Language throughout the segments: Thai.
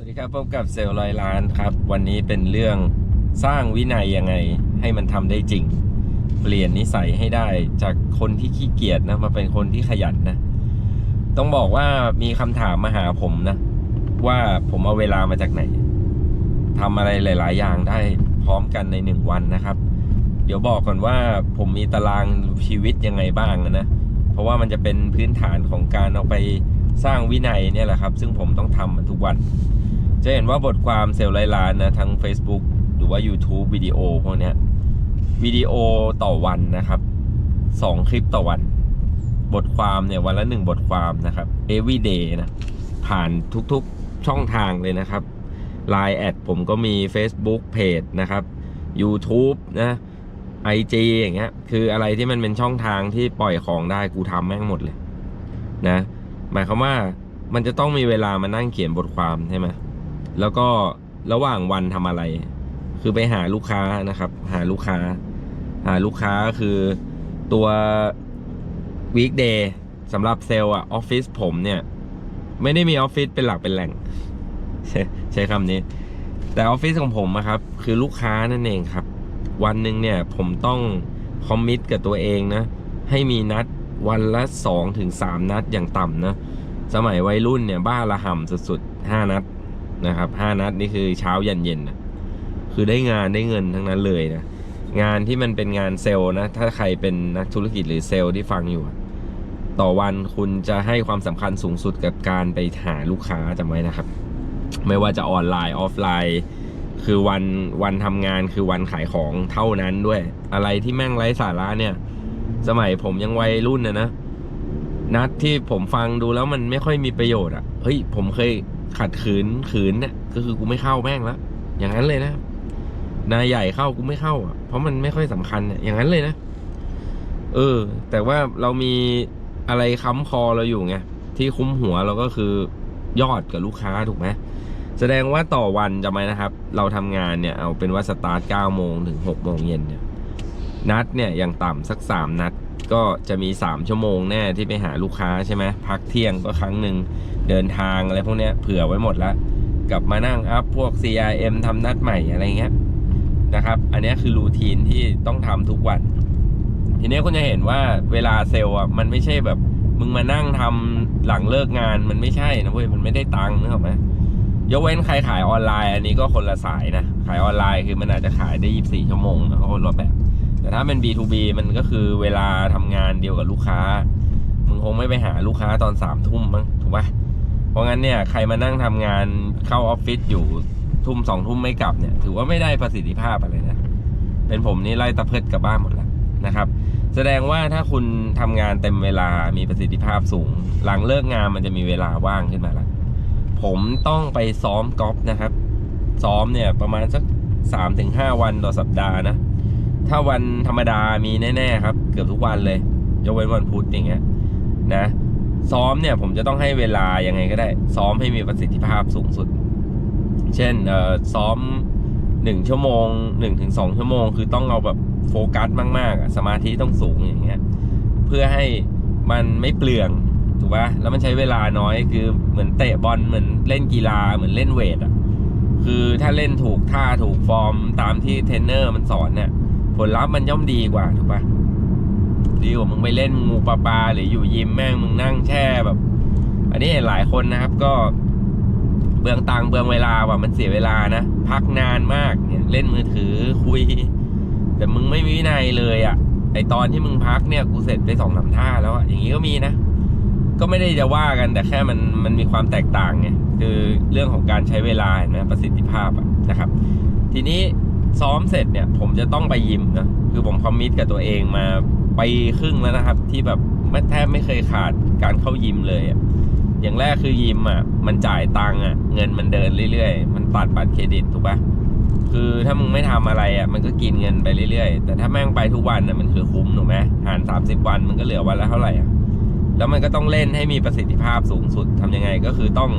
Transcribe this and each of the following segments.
สวัสดีครับพบกับเซลล์ร้อยล้านครับ วันนี้เป็นเรื่องสร้างวินัยยังไงให้มันทำได้จริง เปลี่ยนนิสัยให้ได้จากคนที่ขี้เกียจนะมาเป็นคนที่ขยันนะ ต้องบอกว่ามีคำถามมาหาผมนะ ว่าผมเอาเวลามาจากไหนทำอะไรหลาย ๆ อย่างได้พร้อมกันในหนึ่งวันนะครับ เดี๋ยวบอกก่อนว่าผมมีตารางชีวิตยังไงบ้างนะ เพราะว่ามันจะเป็นพื้นฐานของการเอาไป สร้างวินัยเนี่ยแหละครับ ซึ่งผมต้องทำมันทุกวัน จะเห็นว่าบทความเซลล์ไร้ล้านนะทั้ง Facebook หรือว่า YouTube วิดีโอพวกนี้วิดีโอต่อวันนะครับสองคลิปต่อวัน บทความเนี่ยวันละหนึ่งบทความนะครับ every day นะผ่านทุกๆช่องทางเลยนะครับ Line แอดผมก็มี Facebook Page นะครับ YouTube นะ IG อย่างเงี้ย คืออะไรที่มันเป็นช่องทางที่ปล่อยของได้กูทำแม่งหมดเลย นะ หมายความว่ามันจะต้องมีเวลามานั่งเขียนบทความใช่ไหมแล้วก็ระหว่างวันทำอะไร คือไปหาลูกค้านะครับ หาลูกค้า หาลูกค้าคือตัว weekday สำหรับเซลล์อะออฟฟิศผมเนี่ย ไม่ได้มีออฟฟิศเป็นหลักเป็นแหล่ง ใช้คำนี้ แต่ออฟฟิศของผมอะครับ คือลูกค้านั่นเองครับ วันหนึ่งเนี่ยผมต้องคอมมิตกับตัวเองนะ ให้มีนัด วันละสองถึงสามนัดอย่างต่ำนะ สมัยวัยรุ่นเนี่ยบ้าระห่ำสุดๆห้านัดนะครับห้านัดนี่คือเช้ายันเย็นนะคือได้งานได้เงินทั้งนั้นเลยนะ งานที่มันเป็นงานเซลล์นะ ถ้าใครเป็นนักธุรกิจหรือเซลล์ที่ฟังอยู่ ต่อวันคุณจะให้ความสำคัญสูงสุดกับการไปหาลูกค้าจำไว้นะครับ ไม่ว่าจะออนไลน์ออฟไลน์ คือวันวันทำงานคือวันขายของเท่านั้นด้วย อะไรที่แม่งไร้สาระเนี่ย สมัยผมยังวัยรุ่นนะนะนัดที่ผมฟังดูแล้วมันไม่ค่อยมีประโยชน์อะเฮ้ยผมเคยขัดขืนขืนเนี่ยก็คือกูไม่เข้าแม่งแล้วอย่างนั้นเลยนะนายใหญ่เข้ากูไม่เข้าอะเพราะมันไม่ค่อยสำคัญเนี่ยอย่างนั้นเลยนะเออ แต่ว่าเรามีอะไรค้ำคอเราอยู่ไงที่คุ้มหัวเราก็คือยอดกับลูกค้าถูกไหมแสดงว่าต่อวันจำไหมนะครับ เราทำงานเนี่ยเอาเป็นว่าสตาร์ท9โมงถึง6โมงเย็นเนี่ย นัดเนี่ยอย่างต่ำสัก 3 นัด ก็จะมี 3 ชั่วโมงแน่ที่ไปหาลูกค้าใช่ไหมพักเที่ยงก็ครั้งหนึ่งเดินทางอะไรพวกเนี้ยเผื่อไว้หมดแล้วกลับมานั่งอัพพวก CRM ทำนัดใหม่อะไรเงี้ยนะครับ อันนี้คือรูทีนที่ต้องทำทุกวัน ทีนี้คุณจะเห็นว่าเวลาเซลล์อะมันไม่ใช่แบบมึงมานั่งทำหลังเลิกงานมันไม่ใช่นะเว้ยมันไม่ได้ตังค์นึกออกไหมยกเว้นใครขายออนไลน์ อันนี้ก็คนละสายนะ ขายออนไลน์คือมันอาจจะขายได้ 24 ชั่วโมงนะก็คนละแบบ แต่ถ้าเป็น B2B มันก็คือเวลาทำงานเดียวกับลูกค้า มึงคงไม่ไปหาลูกค้าตอนสามทุ่มมั้งถูกปะเพราะงั้นเนี่ยใครมานั่งทำงานเข้าออฟฟิศอยู่ทุ่มสองทุ่มไม่กลับเนี่ย ถือว่าไม่ได้ประสิทธิภาพอะไรนะ เป็นผมนี่ไล่ตะเพิดกลับบ้านหมดแล้วนะครับ แสดงว่าถ้าคุณทำงานเต็มเวลามีประสิทธิภาพสูง หลังเลิกงานมันจะมีเวลาว่างขึ้นมาล้วผมต้องไปซ้อมกอล์ฟนะครับ ซ้อมเนี่ยประมาณสักสามถึงห้าวันต่อสัปดาห์นะ ถ้าวันธรรมดามีแน่ๆครับ เกือบทุกวันเลย ยกเว้นวันพุธอย่างเงี้ยนะ ซ้อมเนี่ยผมจะต้องให้เวลายังไงก็ได้ ซ้อมให้มีประสิทธิภาพสูงสุด เช่นเอ่อซ้อมหนึ่งชั่วโมงหนึ่งถึงสองชั่วโมง คือต้องเอาแบบโฟกัสมากๆอะสมาธิต้องสูงอย่างเงี้ยเพื่อให้มันไม่เปลืองถูกปะแล้วมันใช้เวลาน้อยคือเหมือนเตะบอลเหมือนเล่นกีฬาเหมือนเล่นเวทอะคือถ้าเล่นถูกท่าถูกฟอร์มตามที่เทรนเนอร์มันสอนเนี่ย ผลลัพธ์มันย่อมดีกว่าถูกปะดีกว่ามึงไปเล่นงูปลาปลาหรืออยู่ยิมแม่งมึงนั่งแช่แบบ อันนี้หลายคนนะครับก็เบืองตังค์เบืองเวลาว่ะมันเสียเวลานะ พักนานมากเนี่ยเล่นมือถือคุย แต่มึงไม่มีวินัยเลยอะ่ะไอตอนที่มึงพักเนี่ยกูเสร็จไปสองสามท่าแล้วอะ่ะอย่างนี้ก็มีนะ ก็ไม่ได้จะว่ากันแต่แค่มันมันมีความแตกต่างไงคือเรื่องของการใช้เวลาเห็นไหมประสิทธิภาพะนะครับ ทีนี้ ซ้อมเสร็จเนี่ย ผมจะต้องไปยิมนะ คือผมคอมมิตกับตัวเองมาไปครึ่งแล้วนะครับ ที่แบบไม่แทบไม่เคยขาดการเข้ายิมเลยอะอย่างแรกคือยิมอะ มันจ่ายตังค์อะ เงินมันเดินเรื่อยๆ มันตัดบัตรเครดิตถูกปะคือถ้ามึงไม่ทำอะไรอะ มันก็กินเงินไปเรื่อยๆ แต่ถ้าแม่งไปทุกวันอะมันคือคุ้มถูกไหมหารสามสิบวันมันก็เหลือวันละเท่าไหร่อะ แล้วมันก็ต้องเล่นให้มีประสิทธิภาพสูงสุดทำยังไงก็คือต้อง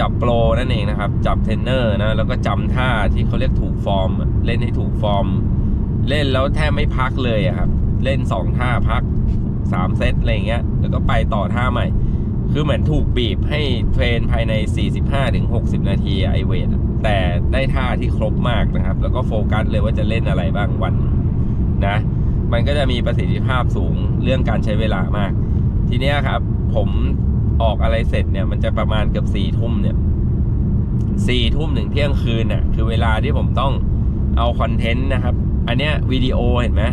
จับโปรนั่นเองนะครับ จับเทรนเนอร์นะ แล้วก็จำท่าที่เขาเรียกถูกฟอร์ม เล่นให้ถูกฟอร์ม เล่นแล้วแทบไม่พักเลยครับ เล่นสองท่าพักสามเซตอะไรอย่างเงี้ย แล้วก็ไปต่อท่าใหม่ คือเหมือนถูกบีบให้เทรนภายใน 45-60 นาทีไอเวทแต่ได้ท่าที่ครบมากนะครับ แล้วก็โฟกัสเลยว่าจะเล่นอะไรบ้างวันนะ มันก็จะมีประสิทธิภาพสูงเรื่องการใช้เวลามาก ทีนี้ครับผม ออกอะไรเสร็จเนี่ย มันจะประมาณเกือบสี่ทุ่มเนี่ยสี่ทุ่มถึงเที่ยงคืนน่ะ คือเวลาที่ผมต้องเอาคอนเทนต์นะครับ อันเนี้ยวิดีโอเห็นไหม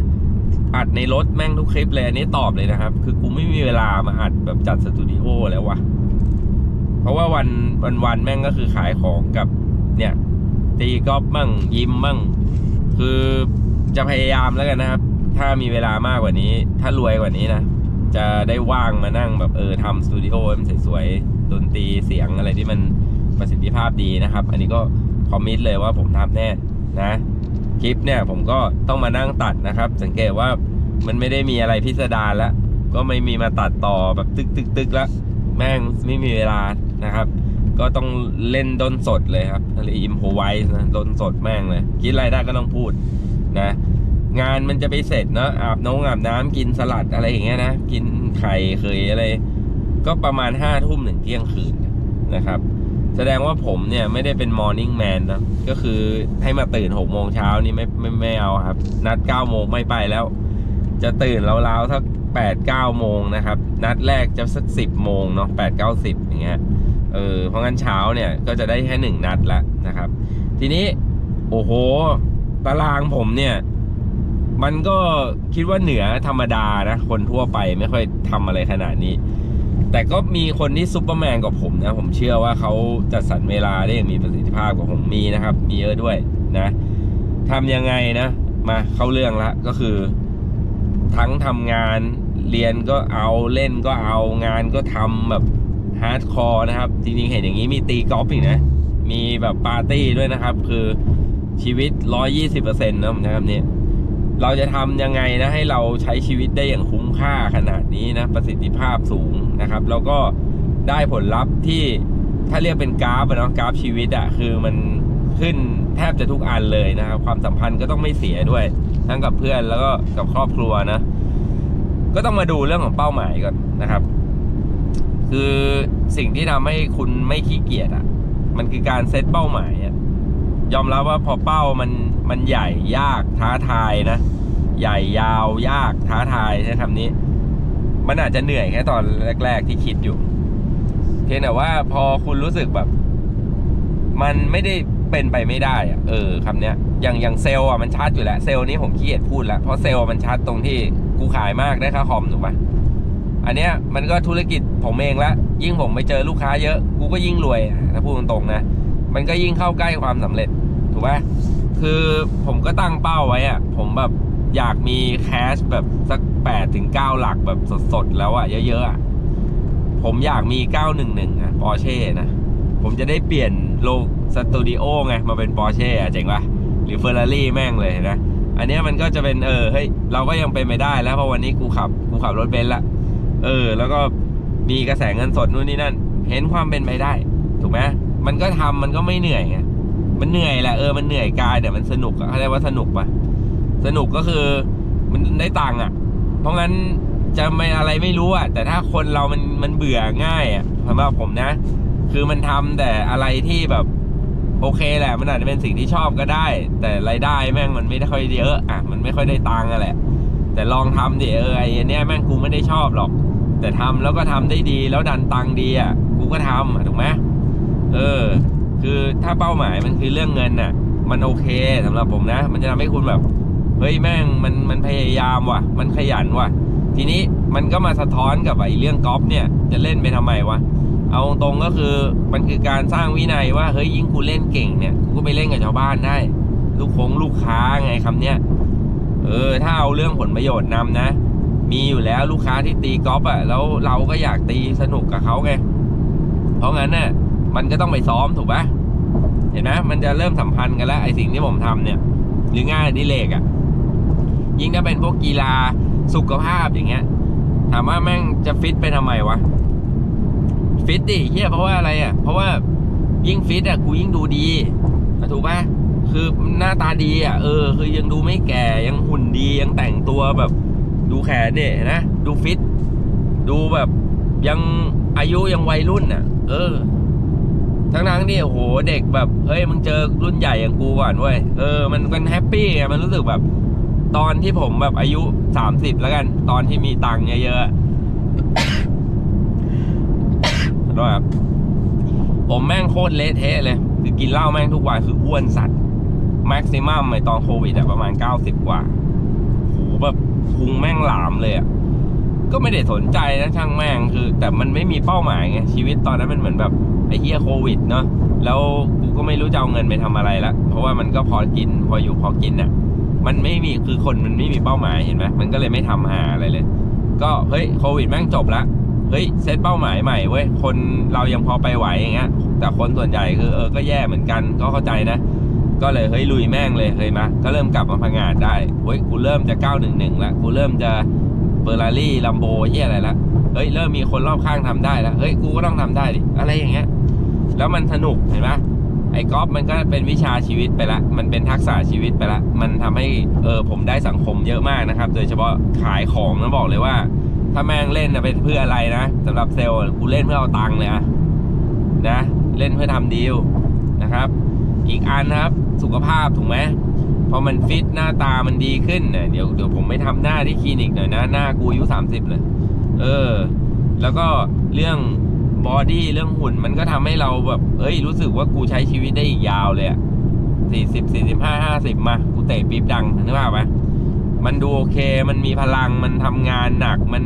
อัดในรถแม่งทุกคลิปเลยอันนี้ตอบเลยนะครับ คือกูไม่มีเวลามาอัดแบบจัดสตูดิโอแล้ววะเพราะว่าวันวันวันแม่งก็คือขายของกับเนี่ย ตีกอล์ฟมั่งยิมมั่ง คือจะพยายามแล้วกันนะครับ ถ้ามีเวลามากกว่านี้ ถ้ารวยกว่านี้นะ จะได้ว่างมานั่งแบบเออทำสตูดิโอมันสวยๆดนตรีเสียงอะไรที่มันประสิทธิภาพดีนะครับ อันนี้ก็คอมมิตเลยว่าผมทำแน่นะคลิปเนี่ยผมก็ต้องมานั่งตัดนะครับ สังเกตว่ามันไม่ได้มีอะไรพิสดารแล้ว ก็ไม่มีมาตัดต่อแบบตึกตึกตึกแล้วแม่งไม่มีเวลานะครับ ก็ต้องเล่นดนสดเลยครับอะไรอิมโพไวส์นะดนสดแม่งเลย คิดอะไรได้ก็ต้องพูดนะ งานมันจะไปเสร็จเนาะอาบน้องอาบน้ำกินสลัดอะไรอย่างเงี้ยนะ กินไข่เคยอะไร ก็ประมาณห้าทุ่มถึงเที่ยงคืนนะครับ แสดงว่าผมเนี่ยไม่ได้เป็นมอร์นิ่งแมนนะก็คือให้มาตื่นหกโมงเช้านี่ไม่ไม่ไม่เอาครับ นัดเก้าโมงไม่ไปแล้ว จะตื่นราวๆสักแปดเก้าโมงนะครับ นัดแรกจะสักสิบโมงเนาะแปดเก้าสิบอย่างเงี้ยเออเพราะงั้นเช้าเนี่ยก็จะได้แค่หนึ่งนัดละนะครับ ทีนี้โอ้โหตารางผมเนี่ย มันก็คิดว่าเหนือธรรมดานะ คนทั่วไปไม่ค่อยทำอะไรขนาดนี้ แต่ก็มีคนที่ซุปเปอร์แมนกว่าผมนะ ผมเชื่อว่าเขาจัดสรรเวลาได้อย่างมีประสิทธิภาพกว่าผมมีนะครับ มีเยอะด้วยนะทำยังไงนะ มาเข้าเรื่องละก็คือ ทั้งทำงานเรียนก็เอาเล่นก็เอางานก็ทำแบบฮาร์ดคอร์นะครับ จริงๆเห็นอย่างนี้มีตีกอล์ฟอีกนะ มีแบบปาร์ตี้ด้วยนะครับ คือชีวิต 120%นะครับเนี่ย เราจะทำยังไงนะให้เราใช้ชีวิตได้อย่างคุ้มค่าขนาดนี้นะประสิทธิภาพสูงนะครับ แล้วก็ได้ผลลัพธ์ที่ถ้าเรียกเป็นกราฟอะเนาะกราฟชีวิตอะคือมันขึ้นแทบจะทุกอันเลยนะครับ ความสัมพันธ์ก็ต้องไม่เสียด้วย ทั้งกับเพื่อนแล้วก็กับครอบครัวนะ ก็ต้องมาดูเรื่องของเป้าหมายก่อนนะครับ คือสิ่งที่ทำให้คุณไม่ขี้เกียจอะมันคือการเซตเป้าหมายอะยอมรับว่าพอเป้ามัน มันใหญ่ยากท้าทายนะ ใหญ่ยาวยากท้าทายใช้คำนี้ มันอาจจะเหนื่อยแค่ตอนแรก ๆ ที่คิดอยู่ เพียงแต่ว่าพอคุณรู้สึกแบบ มันไม่ได้เป็นไปไม่ได้อะเออคำเนี้ยอย่างอย่างเซลล์อะมันชัดอยู่แล้วเซลล์นี้ผมขี้เกียจพูดแล้วเพราะเซลล์มันชัดตรงที่กูขายมากได้ค่าคอมถูกปะอันเนี้ยมันก็ธุรกิจผมเองละยิ่งผมไปเจอลูกค้าเยอะ กูก็ยิ่งรวยถ้าพูดตรงๆนะ มันก็ยิ่งเข้าใกล้ความสำเร็จถูกปะ คือผมก็ตั้งเป้าไว้อะผมแบบอยากมีแคชแบบสักแปดถึงเก้าหลักแบบสดๆ แล้วอะเยอะๆอะผมอยากมี 911อะปอร์เช่นะ ผมจะได้เปลี่ยนโลสตูดิโอไง มาเป็นปอร์เช่อะเจ๋งปะหรือเฟอร์รารี่แม่งเลยนะ อันนี้มันก็จะเป็นเออเฮ้ยเราก็ยังเป็นไปได้แล้ว เพราะวันนี้กูขับ กูขับรถเบนซ์ละ เออ แล้วก็มีกระแสเงินสดนู่นนี่นั่น เห็นความเป็นไปได้ ถูกไหมมันก็ทำมันก็ไม่เหนื่อยไง มันเหนื่อยแหละเออมันเหนื่อยกายแต่มันสนุกเขาเรียกว่าสนุกปะสนุกก็คือมันได้ตังค์อะ เพราะงั้นจะไม่อะไรไม่รู้อะแต่ถ้าคนเรามันมันเบื่อง่ายอะสำหรับผมนะ คือมันทำแต่อะไรที่แบบโอเคแหละ มันอาจจะเป็นสิ่งที่ชอบก็ได้ แต่รายได้แม่งมันไม่ได้ค่อยเยอะอะมันไม่ค่อยได้ตังค์อะแหละ แต่ลองทำดิเออไอ้เนี้ยแม่งกูไม่ได้ชอบหรอก แต่ทำแล้วก็ทำได้ดีแล้วดันตังค์ดีอะกูก็ทำถูกไหมเออ คือถ้าเป้าหมายมันคือเรื่องเงินน่ะ มันโอเคสำหรับผมนะ มันจะทำให้คุณแบบเฮ้ยแม่งมันมันพยายามว่ะ มันขยันว่ะ ทีนี้มันก็มาสะท้อนกับไอ้เรื่องกอล์ฟเนี่ยจะเล่นไปทำไมวะเอาตรงๆก็คือมันคือการสร้างวินัยว่าเฮ้ยยิ่งกูเล่นเก่งเนี่ยกูก็ไปเล่นกับชาวบ้านได้ ลูกคงลูกค้าไงคำเนี้ยเออถ้าเอาเรื่องผลประโยชน์นำนะ มีอยู่แล้วลูกค้าที่ตีกอล์ฟอะแล้วเราก็อยากตีสนุกกับเขาไงเพราะงั้นน่ะ มันก็ต้องไปซ้อมถูกปะเห็นไหมมันจะเริ่มสัมพันธ์กันแล้วไอ้สิ่งที่ผมทำเนี่ย หรืองานอดิเรกอะ ยิ่งถ้าเป็นพวกกีฬาสุขภาพอย่างเงี้ย ถามว่าแม่งจะฟิตไปทำไมวะ ฟิตดิเฮียเพราะว่าอะไรอะ เพราะว่ายิ่งฟิตอะกูยิ่งดูดีอะถูกปะคือหน้าตาดีอะเออ คือยังดูไม่แก่ยังหุ่นดียังแต่งตัวแบบ ดูแขนเนี่ยนะ ดูฟิต ดูแบบยังอายุยังวัยรุ่นอะ เออ ทั้งทั้งๆที่โอ้โหเด็กแบบเฮ้ยมึงเจอรุ่นใหญ่อย่างกูก่อนเว้ยเออมันมันแฮปปี้ไงมันรู้สึกแบบ ตอนที่ผมแบบอายุสามสิบแล้วกัน ตอนที่มีตังค์เยอะๆขอโทษครับผมแม่งโคตรเละเทะเลย คือกินเหล้าแม่งทุกวันคืออ้วนสัตว์แม็กซิมัมในตอนโควิดอะประมาณ90กว่าโหแบบพุงแม่งหลามเลยอะก็ไม่ได้สนใจนะช่างแม่งคือ แต่มันไม่มีเป้าหมายไงชีวิตตอนนั้นมันเหมือนแบบ ไอ้เฮียโควิดเนาะแล้วกูก็ไม่รู้จะเอาเงินไปทำอะไรละเพราะว่ามันก็พอกินพออยู่พอกินอะมันไม่มีคือคนมันไม่มีเป้าหมายเห็นไหมมันก็เลยไม่ทำหาอะไรเลย ก็เฮ้ยโควิดแม่งจบละเฮ้ยเซตเป้าหมายใหม่เว้ยคนเรายังพอไปไหวอย่างเงี้ยแต่คนส่วนใหญ่คือเออก็แย่เหมือนกันก็เข้าใจนะก็เลยเฮ้ยลุยแม่งเลยเฮ้ยมาก็เริ่มกลับมาพังงานได้เฮ้ยกูเริ่มจะ911ละกูเริ่มจะ เฟอร์รารี่ลัมโบเฮียอะไรละเฮ้ยเริ่มมีคนรอบข้างทำได้แล้วเฮ้ยกูก็ต้องทำได้ดิอะไรอย่างเงี้ย แล้วมันสนุกเห็นไหมไอ้กอล์ฟมันก็เป็นวิชาชีวิตไปละ มันเป็นทักษะชีวิตไปละ มันทำให้เออผมได้สังคมเยอะมากนะครับ โดยเฉพาะขายของนะบอกเลยว่า ถ้าแม่งเล่นนะเป็นเพื่ออะไรนะสำหรับเซลล์กูเล่นเพื่อเอาตังค์เลยอะนะ เล่นเพื่อทำดีลนะครับ อีกอันนะครับ สุขภาพถูกไหม พอมันฟิตหน้าตามันดีขึ้นเนี่ยเดี๋ยวเดี๋ยวผมไม่ทำหน้าที่คลินิกหน่อยนะ หน้ากูอายุสามสิบเลยเออ แล้วก็เรื่องบอดี้เรื่องหุ่นมันก็ทำให้เราแบบ เอ้ย รู้สึกว่ากูใช้ชีวิตได้อีกยาวเลยอะสี่สิบสี่สิบห้าห้าสิบมา กูเตะปี๊บดังนึกภาพไหมมันดูโอเค มันมีพลัง มันทำงานหนัก มัน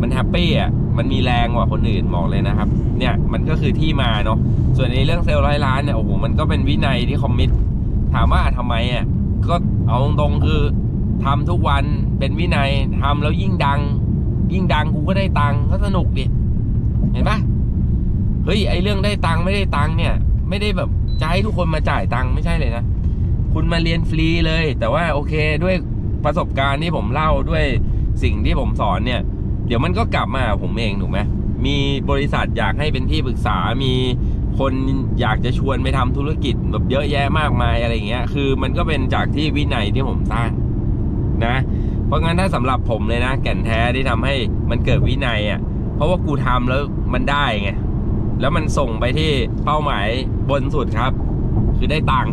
มันแฮปปี้อะ มันมีแรงกว่าคนอื่นบอกเลยนะครับ เนี่ย มันก็คือที่มาเนาะ ส่วนในเรื่องเซลล์ร้อยล้านเนี่ย โอ้โห มันก็เป็นวินัยที่คอมมิตถามว่าทำไมอะ ก็เอาตรงๆคือทำทุกวันเป็นวินัยทำแล้วยิ่งดัง ยิ่งดังกูก็ได้ตังค์ก็สนุกดิเห็นปะเฮ้ยไอเรื่องได้ตังค์ไม่ได้ตังค์เนี่ย ไม่ได้แบบจะให้ทุกคนมาจ่ายตังค์ไม่ใช่เลยนะคุณมาเรียนฟรีเลย แต่ว่าโอเคด้วยประสบการณ์ที่ผมเล่าด้วยสิ่งที่ผมสอนเนี่ย เดี๋ยวมันก็กลับมาหาผมเองถูกไหมมีบริษัทอยากให้เป็นที่ปรึกษามี คนอยากจะชวนไปทำธุรกิจแบบเยอะแยะมากมายอะไรเงี้ย คือมันก็เป็นจากที่วินัยที่ผมสร้างนะ เพราะงั้นถ้าสำหรับผมเลยนะ แก่นแท้ที่ทำให้มันเกิดวินัยอะ เพราะว่ากูทำแล้วมันได้ไง แล้วมันส่งไปที่เป้าหมายบนสุดครับ คือได้ตังค์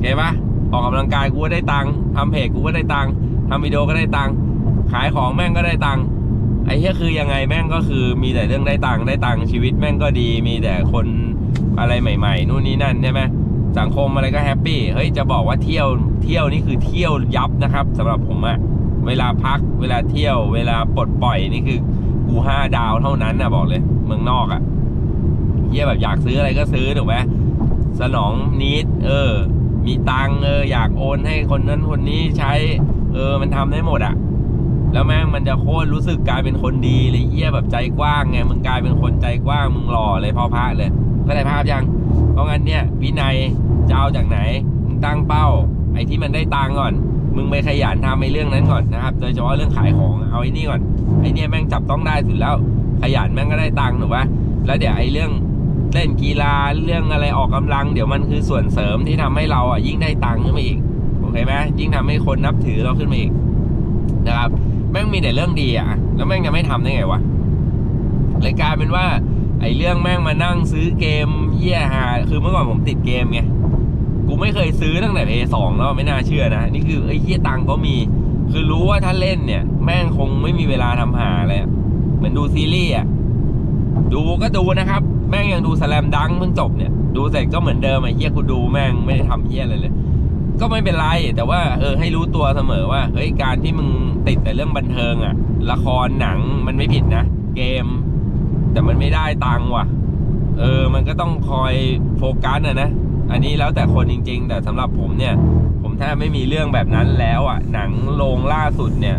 เห็นปะออกกำลังกายกูก็ได้ตังค์ทำเพจกูก็ได้ตังค์ทำวิดีโอก็ได้ตังค์ขายของแม่งก็ได้ตังค์ ไอ้เหี้ยคือยังไงแม่งก็คือมีแต่เรื่องได้ตังค์ได้ตังค์ชีวิตแม่งก็ดี มีแต่คนอะไรใหม่ ๆ นู่นนี่นั่นใช่ไหมสังคมอะไรก็แฮปปี้เฮ้ยจะบอกว่าเที่ยวเที่ยวนี่คือเที่ยวยับนะครับสำหรับผมอะเวลาพักเวลาเที่ยว เวลาปลดปล่อยนี่คือกูห้าดาวเท่านั้นนะบอกเลย เมืองนอกอะเฮียแบบอยากซื้ออะไรก็ซื้อถูกไหมสนองนิดเออ มีตังค์เอออยากโอนให้คนนั้นคนนี้ใช้ เออมันทำได้หมดอะ แล้วแม่งมันจะโคตรรู้สึกกลายเป็นคนดีเลยเยี่ยแบบใจกว้างไงมึงกลายเป็นคนใจกว้างมึงหล่อเลยพอพระเลยเข้าใจภาพยัง เพราะงั้นเนี่ยวินัยจะเอาจากไหนมึงตั้งเป้า ไอ้ที่มันได้ตังก่อน มึงไปขยันทำไอ้เรื่องนั้นก่อนนะครับโดยเฉพาะเรื่องขายของเอาไอ้นี่ก่อนไอ้เนี่ยแม่งจับต้องได้สุดแล้ว ขยันแม่งก็ได้ตังถูกปะแล้วเดี๋ยวไอ้เรื่องเล่นกีฬาเรื่องอะไรออกกำลัง เดี๋ยวมันคือส่วนเสริมที่ทำให้เราอะยิ่งได้ตังค์ขึ้นมาอีกโอเคไหมยิ่งทำให้คนนับถือเราขึ้นมาอีกนะครับ ม่งมีแต่เรื่องดีอะแล้วแม่งจะไม่ทำได้ไงวะเลยกลายเป็นว่า ไอ้เรื่องแม่งมานั่งซื้อเกมเยี่ยหาคือเมื่อก่อนผมติดเกมไงกูไม่เคยซื้อตั้งแต่เพย์สองแล้วไม่น่าเชื่อนะ นี่คือไอ้เยี่ยตังก็มี คือรู้ว่าถ้าเล่นเนี่ย แม่งคงไม่มีเวลาทำหาเลยเหมือนดูซีรีส์อะดูก็ดูนะครับ แม่งยังดูสแลมดังเพิ่งจบเนี่ย ดูเสร็จก็เหมือนเดิมไอ้เฮียกูดูแม่งไม่ได้ทำเฮียอะไรเลย ก็ไม่เป็นไร แต่ว่าเออให้รู้ตัวเสมอว่าเฮ้ยการที่มึงติดแต่เรื่องบันเทิงอะละครหนังมันไม่ผิดนะ เกม แต่มันไม่ได้ตังค์ว่ะ เออ มันก็ต้องคอยโฟกัสอะนะอันนี้แล้วแต่คนจริง ๆ แต่สำหรับผมเนี่ย ผมแทบไม่มีเรื่องแบบนั้นแล้วอะหนังโรงล่าสุดเนี่ย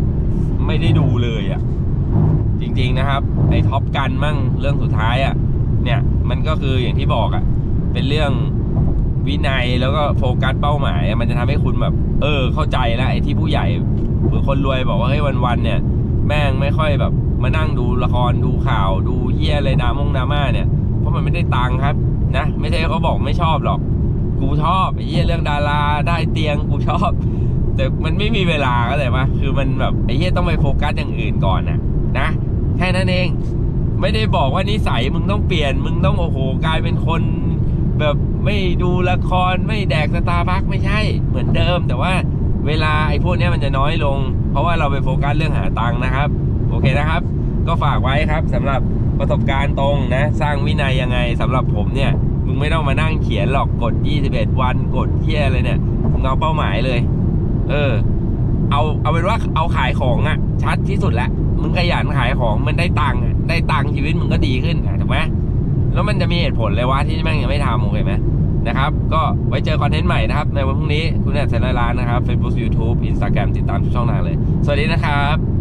ไม่ได้ดูเลยอะจริง ๆนะครับไอ้ท็อปกันมั่งเรื่องสุดท้ายอะ่ะเนี่ย มันก็คืออย่างที่บอกอะเป็นเรื่อง วินัยแล้วก็โฟกัสเป้าหมาย มันจะทำให้คุณแบบ เออ เข้าใจแล้วไอ้ที่ผู้ใหญ่หรือคนรวยบอกว่าเฮ้ยวันๆเนี่ย แม่งไม่ค่อยแบบ มานั่งดูละครดูข่าวดูเฮียอะไรดามงดราม่าเนี่ย เพราะมันไม่ได้ตังค์ครับ นะ ไม่ใช่เขาบอกไม่ชอบหรอก กูชอบไอ้เฮียเรื่องดาราได้เตียงกูชอบ แต่มันไม่มีเวลาก็เลยปะคือมันแบบไอ้เฮียต้องไปโฟกัสอย่างอื่นก่อนนะนะแค่นั้นเองไม่ได้บอกว่านิสัยมึงต้องเปลี่ยน มึงต้องโอ้โหกลายเป็นคนแบบ ไม่ดูละครไม่แดกสตาร์บัคไม่ใช่เหมือนเดิม แต่ว่าเวลาไอ้พวกนี้มันจะน้อยลง เพราะว่าเราไปโฟกัสเรื่องหาตังค์นะครับ โอเคนะครับ ก็ฝากไว้ครับสำหรับประสบการณ์ตรงนะ สร้างวินัยยังไงสำหรับผมเนี่ยมึงไม่ต้องมานั่งเขียนหรอกกด 21 วันกดเที่ยอะไรเนี่ยมึงเอาเป้าหมายเลย เออ เอาเอาเป็นว่าเอาขายของอะชัดที่สุดแล้วมึงขยันขายของมันได้ตังค์ได้ตังค์ชีวิตมึงก็ดีขึ้นถูกไหมแล้วมันจะมีเหตุผลเลยว่าที่แม่งยังไม่ทำโอเคไหม นะครับ ก็ไว้เจอคอนเทนต์ใหม่นะครับ ในวันพรุ่งนี้ คุณแอดเซนร้านนะครับ Facebook YouTube Instagram ติดตามทุกช่องทางเลย สวัสดีนะครับ